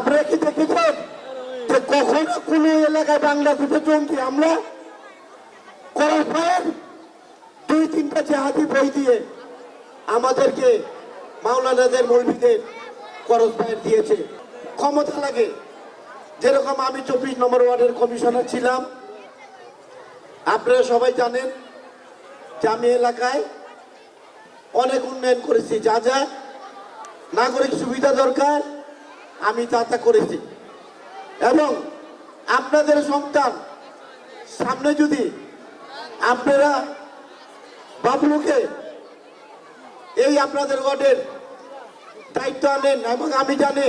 আপনারা কি দেখেছেন যে কখনো কোন এলাকায় বাংলাদেশে জঙ্গি আমরা করার পর দুই তিনটা জাহাজি বই দিয়ে আমাদেরকে মাওলানাদের মৌলভীদের করজ ফায়ার দিয়েছে। ক্ষমতা লাগে। যেরকম আমি চব্বিশ নম্বর ওয়ার্ডের কমিশনার ছিলাম, আপনারা সবাই জানেন যে আমি এলাকায় অনেক উন্নয়ন করেছি। যা যা নাগরিক সুবিধা দরকার আমি তা তা করেছি। এবং আপনাদের সন্তান, সামনে যদি আপনারা বাবলুকে এই আপনাদের ওয়ার্ডের দায়িত্ব আনেন এবং আমি জানি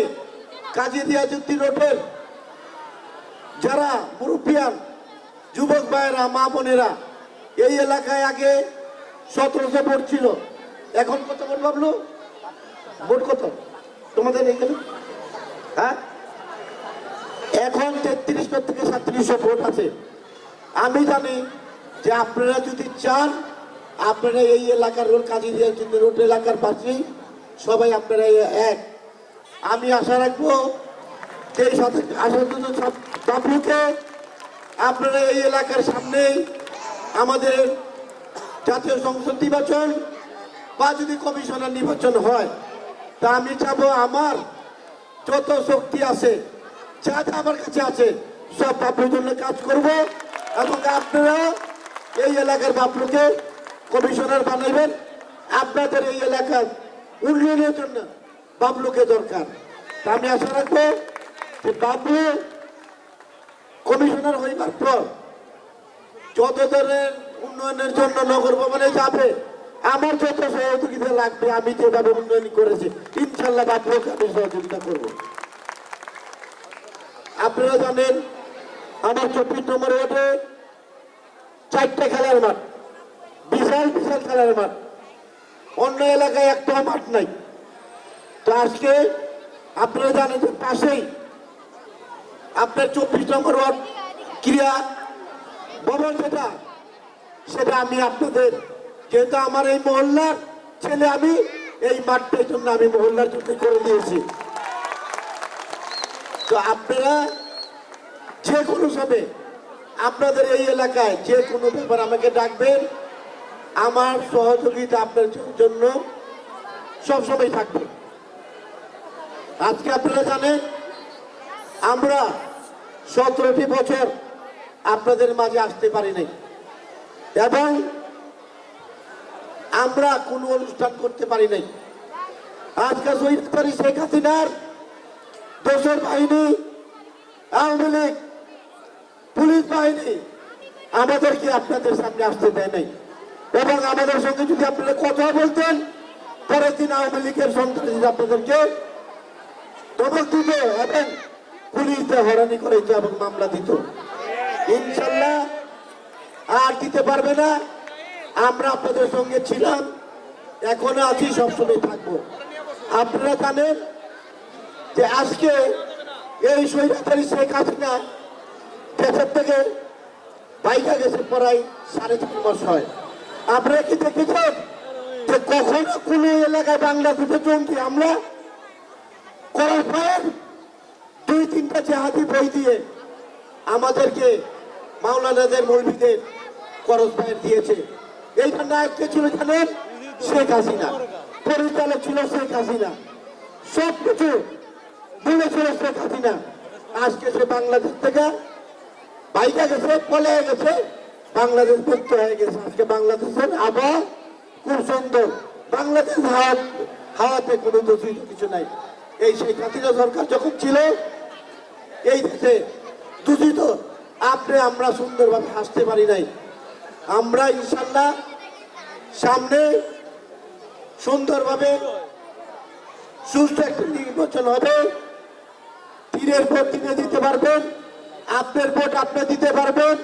কাজী দিয়াজুদ্দিন রোডের যারা মুরব্বিয়ান যুবক ভাইয়েরা, মা বোনেরা, এই এলাকায় আগে সতেরোশো ভোট ছিল। এখন কত ভোট বাবলু? ভোট কত? তোমাদের এখানে? হ্যাঁ? এখন তেত্রিশশো থেকে সাতত্রিশশো ভোট আছে। আমি জানি যে আপনারা যদি চান, আপনারা এই এলাকার রোড কাজী দিয়াজুদ্দিন রোড এলাকার পাশেই সবাই আপনারা এক। আমি আশা রাখব যে বাবলুকে আপনারা এই এলাকার সামনেই আমাদের জাতীয় সংসদ নির্বাচন বা যদি কমিশনার নির্বাচন হয়, তা আমি চাবো আমার যত শক্তি আছে, যা যা আমার কাছে আছে, সব বাবলুর জন্য কাজ করব এবং আপনারা এই এলাকার বাবলুকে কমিশনার বানাবেন আপনাদের এই এলাকার উন্নয়নের জন্য বাবলুকে দরকার। আমি আশা রাখব যে বাবলু কমিশনার হইবার পর যত ধরনের উন্নয়নের জন্য নগর ভবনে যাবে আমার যত সহযোগিতা লাগবে, আমি যেভাবে উন্নয়ন করেছি, ইনশাল্লাহ বাবলুকে আমি সহযোগিতা করব। আপনারা জানেন, আমার চব্বিশ নম্বর ওয়ার্ডে চারটে খেলার মাঠ, বিশাল বিশাল খেলার মাঠ। অন্য এলাকায় একটা মাঠ নাই। তো আজকে আপনারা জানেন যে পাশেই আপনার চব্বিশ নম্বর ওয়ার্ড ক্রিয়া ভবন যেটা, সেটা আমি আপনাদের যেহেতু আমার এই মহল্লার ছেলে আমি, এই মাঠটার জন্য আমি মহল্লার জন্য করে দিয়েছি। তো আপনারা যে কোনো সময় আপনাদের এই এলাকায় যে কোনো ব্যাপার আমাকে ডাকবেন। আমার সহযোগিতা আপনার জন্য সবসময় থাকবে। আজকে আপনারা জানেন, আমরা সতেরোটি বছর আপনাদের মাঝে আসতে পারি নাই এবং আমরা কোনো অনুষ্ঠান করতে পারি নাই। আজকে শহীদ করি শেখ হাসিনার দোসর বাহিনী, আওয়ামী লীগ, পুলিশ বাহিনী আমাদেরকে আপনাদের সামনে আসতে দেয় নাই। এবং আমাদের সঙ্গে যদি আপনারা কথা বলতেন, পরের দিন আওয়ামী লীগের সন্ত্রাসী আপনাদেরকে ধমক দিত এবং পুলিশে হরানি করে দিত এবং মামলা দিত। ইনশাল্লাহ আর দিতে পারবে না। আমরা আপনাদের সঙ্গে ছিলাম, এখনও আছি, সবসময় থাকব। আপনারা জানেন যে আজকে এই স্বৈরাচারী শেখ হাসিনা দেশের থেকে বাইকা গেছে প্রায় সাড়ে তিন মাস হয়। আপনারা কি দেখেছেন যে কখনো কোনো এলাকায় বাংলাদেশে জঙ্গি আমরা করার পর দুই, তিনটা জাহাজি বই দিয়ে আমাদেরকে মাওলানাদের মৌলভীদের করজ ফায়ার দিয়েছে। এইটা নায়ক কে ছিল জানেন? শেখ হাসিনা। পরিচালক ছিল শেখ হাসিনা। সব কিছু বলেছিল শেখ হাসিনা। আজকে সে বাংলাদেশ থেকে বাইকা গেছে, পলে গেছে। বাংলাদেশ মুক্ত হয়ে গেছে। আজকে বাংলাদেশের আবহাওয়া খুব সুন্দর। বাংলাদেশ হাওয়া হাওয়াতে কোনো দূষিত কিছু নাই। এই শেখ হাসিনা সরকার যখন ছিল, এই দেশে দূষিত। আপনি, আমরা সুন্দরভাবে হাসতে পারি নাই। আমরা ইনশাল্লাহ সামনে সুন্দরভাবে সুস্থ একটা নির্বাচন হবে। তীরের ভোট তিনি দিতে পারবেন, আপনার ভোট আপনি দিতে পারবেন,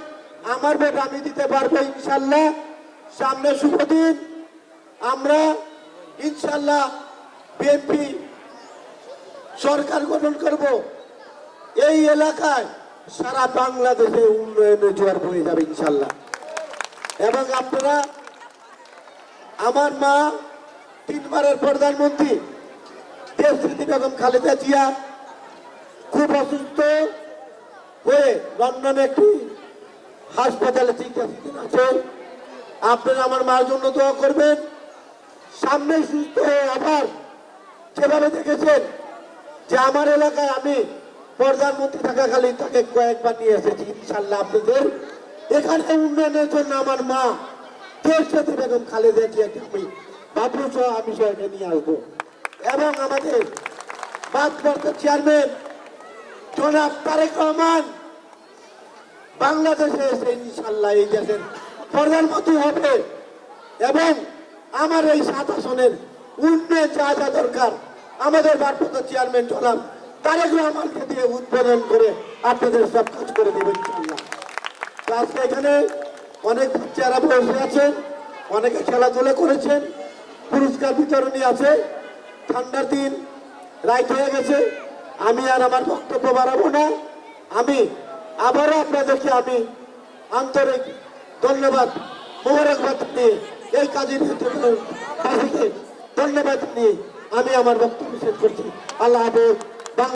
আমার ভোট আমি দিতে পারব ইনশাল্লাহ সামনে শুভ দিন। আমরা ইনশাল্লাহ বিএনপি সরকার গঠন করব। এই এলাকায় সারা বাংলাদেশে উন্নয়নের জোয়ার বয়ে যাবে ইনশাল্লাহ এবং আপনারা, আমার মা তিনবারের প্রধানমন্ত্রী দেশনীতি বেগম খালেদা জিয়া খুব অসুস্থ হয়ে লন্ডনে একটি হাসপাতালে চিকিৎসাধীন আছে। আপনারা আমার মার জন্য দোয়া করবেন। সামনে সুস্থ হয়ে আবার যেভাবে দেখেছেন যে আমার এলাকায় আমি প্রধানমন্ত্রী থাকাকালীন তাকে কয়েকবার নিয়ে এসেছি ইনশাল্লাহ আপনাদের এখানে উন্নয়নের জন্য আমার মা দেশ সাথে বেগম খালেদা জিয়াকে আমি বাবু সহ আমি সহকে নিয়ে আসব। এবং আমাদের ভারপ্রাপ্ত চেয়ারম্যান জনাব তারেক রহমান, বাংলাদেশে এসে ইনশাল্লাহ এই দেশের প্রধানমন্ত্রী হবে। এবং আমার এই সাত আসনের উন্নয়ন যা যা দরকার, আমাদের ভারপ্রাপ্ত চেয়ারম্যান জনাব তারেক রহমানকে দিয়ে উদ্বোধন করে আপনাদের সব কাজ করে দেবেন আজকে এখানে অনেক বাচ্চারা বসে আছেন অনেকে খেলাধুলা করেছেন, পুরস্কার বিতরণী আছে, ঠান্ডার দিন রাইট হয়ে গেছে, আমি আর আমার বক্তব্য বাড়াবো না। আমি আবারও আপনাদেরকে আমি আন্তরিক ধন্যবাদ মোবারকবাদ নিয়ে এই কাজের ধন্যবাদ নিয়ে আমি আমার বক্তব্য শেষ করছি। আল্লাহ হাফেজ।